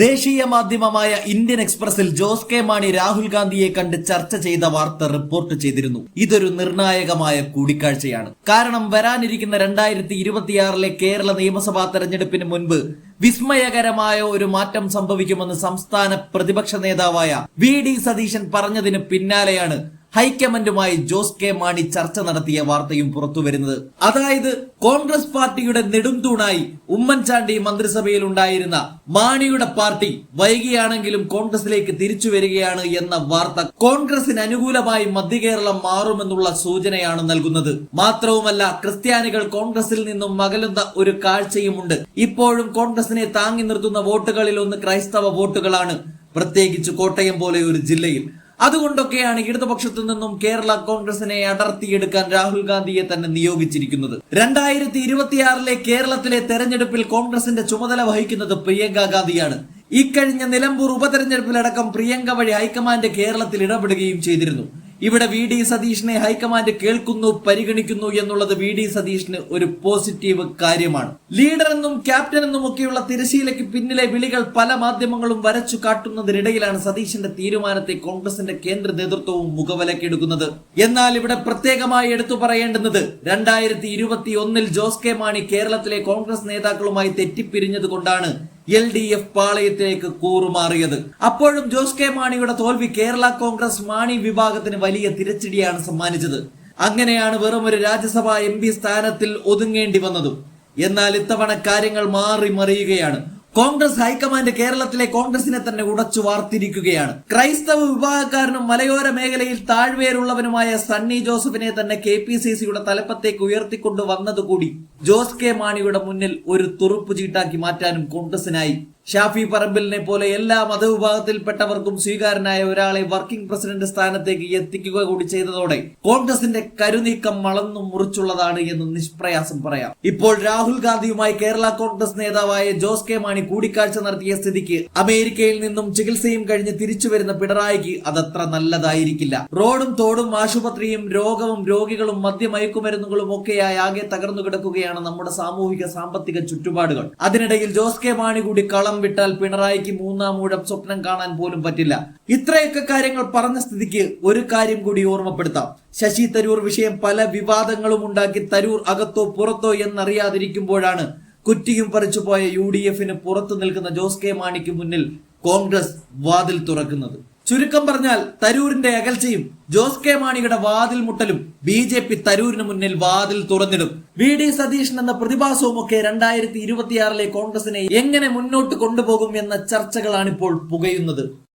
ദേശീയ മാധ്യമമായ ഇന്ത്യൻ എക്സ്പ്രസിൽ ജോസ് കെ മാണി രാഹുൽ ഗാന്ധിയെ കണ്ട് ചർച്ച ചെയ്ത വാർത്ത റിപ്പോർട്ട് ചെയ്തിരുന്നു. ഇതൊരു നിർണായകമായ കൂടിക്കാഴ്ചയാണ്. കാരണം വരാനിരിക്കുന്ന രണ്ടായിരത്തി ഇരുപത്തിയാറിലെ കേരള നിയമസഭാ തെരഞ്ഞെടുപ്പിന് മുൻപ് വിസ്മയകരമായ ഒരു മാറ്റം സംഭവിക്കുമെന്ന് സംസ്ഥാന പ്രതിപക്ഷ നേതാവായ വി ഡി സതീശൻ പറഞ്ഞതിന് പിന്നാലെയാണ് ഹൈക്കമാൻഡുമായി ജോസ് കെ മാണി ചർച്ച നടത്തിയ വാർത്തയും പുറത്തുവരുന്നത് അതായത് കോൺഗ്രസ് പാർട്ടിയുടെ നെടുംതൂണായി ഉമ്മൻചാണ്ടി മന്ത്രിസഭയിൽ ഉണ്ടായിരുന്ന മാണിയുടെ പാർട്ടി വൈകിയാണെങ്കിലും കോൺഗ്രസിലേക്ക് തിരിച്ചു വരികയാണ് എന്ന വാർത്ത കോൺഗ്രസിന് അനുകൂലമായി മധ്യകേരളം മാറുമെന്നുള്ള സൂചനയാണ് നൽകുന്നത്. മാത്രവുമല്ല ക്രിസ്ത്യാനികൾ കോൺഗ്രസിൽ നിന്നും മകലുന്ന ഒരു കാഴ്ചയുമുണ്ട്. ഇപ്പോഴും കോൺഗ്രസിനെ താങ്ങി നിർത്തുന്ന വോട്ടുകളിൽ ഒന്ന് ക്രൈസ്തവ വോട്ടുകളാണ്. പ്രത്യേകിച്ച് കോട്ടയം പോലെ ഒരു ജില്ലയിൽ. അതുകൊണ്ടൊക്കെയാണ് ഇടതുപക്ഷത്തു നിന്നും കേരള കോൺഗ്രസിനെ അടർത്തിയെടുക്കാൻ രാഹുൽ ഗാന്ധിയെ തന്നെ നിയോഗിച്ചിരിക്കുന്നത്. രണ്ടായിരത്തി ഇരുപത്തിയാറിലെ കേരളത്തിലെ തെരഞ്ഞെടുപ്പിൽ കോൺഗ്രസിന്റെ ചുമതല വഹിക്കുന്നത് പ്രിയങ്ക ഗാന്ധിയാണ്. ഇക്കഴിഞ്ഞ നിലമ്പൂർ ഉപതെരഞ്ഞെടുപ്പിലടക്കം പ്രിയങ്ക വഴി ഹൈക്കമാൻഡ് കേരളത്തിൽ ഇടപെടുകയും ചെയ്തിരുന്നു. ഇവിടെ വി ഡി സതീഷിനെ ഹൈക്കമാൻഡ് കേൾക്കുന്നു പരിഗണിക്കുന്നു എന്നുള്ളത് വി ഡി സതീഷിന് ഒരു പോസിറ്റീവ് കാര്യമാണ്. ലീഡർ എന്നും ക്യാപ്റ്റൻ എന്നും ഒക്കെയുള്ള തിരശീലയ്ക്ക് പിന്നിലെ വിളികൾ പല മാധ്യമങ്ങളും വരച്ചു കാട്ടുന്നതിനിടയിലാണ് സതീഷിന്റെ തീരുമാനത്തെ കോൺഗ്രസിന്റെ കേന്ദ്ര നേതൃത്വവും മുഖവിലക്കെടുക്കുന്നത് എന്നാൽ ഇവിടെ പ്രത്യേകമായി എടുത്തു പറയേണ്ടുന്നത് രണ്ടായിരത്തി ഇരുപത്തി ഒന്നിൽ ജോസ് കെ മാണി കേരളത്തിലെ കോൺഗ്രസ് നേതാക്കളുമായി തെറ്റിപ്പിരിഞ്ഞത് കൊണ്ടാണ് എൽ ഡി എഫ് പാളയത്തിലേക്ക് കൂറുമാറിയത്. അപ്പോഴും ജോസ് കെ മാണിയുടെ തോൽവി കേരള കോൺഗ്രസ് മാണി വിഭാഗത്തിന് വലിയ തിരച്ചടിയാണ് സമ്മാനിച്ചത്. അങ്ങനെയാണ് വെറും ഒരു രാജ്യസഭാ എം പി സ്ഥാനത്തിൽ ഒതുങ്ങേണ്ടി വന്നതും. എന്നാൽ ഇത്തവണ കാര്യങ്ങൾ മാറി മറിയുകയാണ് കോൺഗ്രസ് ഹൈക്കമാൻഡ് കേരളത്തിലെ കോൺഗ്രസിനെ തന്നെ ഉടച്ചു വാർത്തിരിക്കുകയാണ്. ക്രൈസ്തവ വിഭാഗക്കാരനും മലയോര മേഖലയിൽ താഴ്വേരുള്ളവനുമായ സണ്ണി ജോസഫിനെ തന്നെ കെ പി സി സിയുടെ തലപ്പത്തേക്ക് ഉയർത്തിക്കൊണ്ടു വന്നതുകൂടി ജോസ് കെ മാണിയുടെ മുന്നിൽ ഒരു തുറുപ്പ് ചീട്ടാക്കി മാറ്റാനും കോൺഗ്രസിനായി. ഷാഫി പറമ്പിലിനെ പോലെ എല്ലാ മതവിഭാഗത്തിൽപ്പെട്ടവർക്കും സ്വീകാരനായ ഒരാളെ വർക്കിംഗ് പ്രസിഡന്റ് സ്ഥാനത്തേക്ക് എത്തിക്കുക കൂടി ചെയ്തതോടെ കോൺഗ്രസിന്റെ കരുനീക്കം വളർന്നു മുറിച്ചുള്ളതാണ് എന്ന് നിഷ്പ്രയാസം പറയാം. ഇപ്പോൾ രാഹുൽ ഗാന്ധിയുമായി കേരള കോൺഗ്രസ് നേതാവായ ജോസ് കെ മാണി കൂടിക്കാഴ്ച നടത്തിയ സ്ഥിതിക്ക് അമേരിക്കയിൽ നിന്നും ചികിത്സയും കഴിഞ്ഞ് തിരിച്ചു വരുന്ന പിണറായിക്ക് അതത്ര നല്ലതായിരിക്കില്ല. റോഡും തോടും ആശുപത്രിയും രോഗവും രോഗികളും മദ്യമയക്കുമരുന്നുകളും ഒക്കെയായി ആകെ തകർന്നു കിടക്കുകയാണ് നമ്മുടെ സാമൂഹിക സാമ്പത്തിക ചുറ്റുപാടുകൾ. അതിനിടയിൽ ജോസ് കെ മാണി കൂടി കളം വിട്ടാൽ പിണറായിക്ക് മൂന്നാം ഊഴം സ്വപ്നം കാണാൻ പോലും പറ്റില്ല. ഇത്രയൊക്കെ കാര്യങ്ങൾ പറഞ്ഞ സ്ഥിതിക്ക് ഒരു കാര്യം കൂടി ഓർമ്മപ്പെടുത്താം. ശശി തരൂർ വിഷയം പല വിവാദങ്ങളും ഉണ്ടാക്കി തരൂർ അകത്തോ പുറത്തോ എന്നറിയാതിരിക്കുമ്പോഴാണ് കുറ്റിയും പറിച്ചു പോയ യു ഡി എഫിന് പുറത്തു നിൽക്കുന്ന ജോസ് കെ മാണിക്ക് മുന്നിൽ കോൺഗ്രസ് വാതിൽ തുറക്കുന്നത്. ചുരുക്കം പറഞ്ഞാൽ തരൂരിന്റെ അകൽച്ചയും ജോസ് കെ മാണിയുടെ വാതിൽ മുട്ടലും ബി ജെ പി തരൂരിന് മുന്നിൽ വാതിൽ തുറന്നിടും. വി ഡി സതീശൻ എന്ന പ്രതിഭാസവും ഒക്കെ രണ്ടായിരത്തി ഇരുപത്തിയാറിലെ കോൺഗ്രസിനെ എങ്ങനെ മുന്നോട്ട് കൊണ്ടുപോകും എന്ന ചർച്ചകളാണിപ്പോൾ പുകയുന്നത്.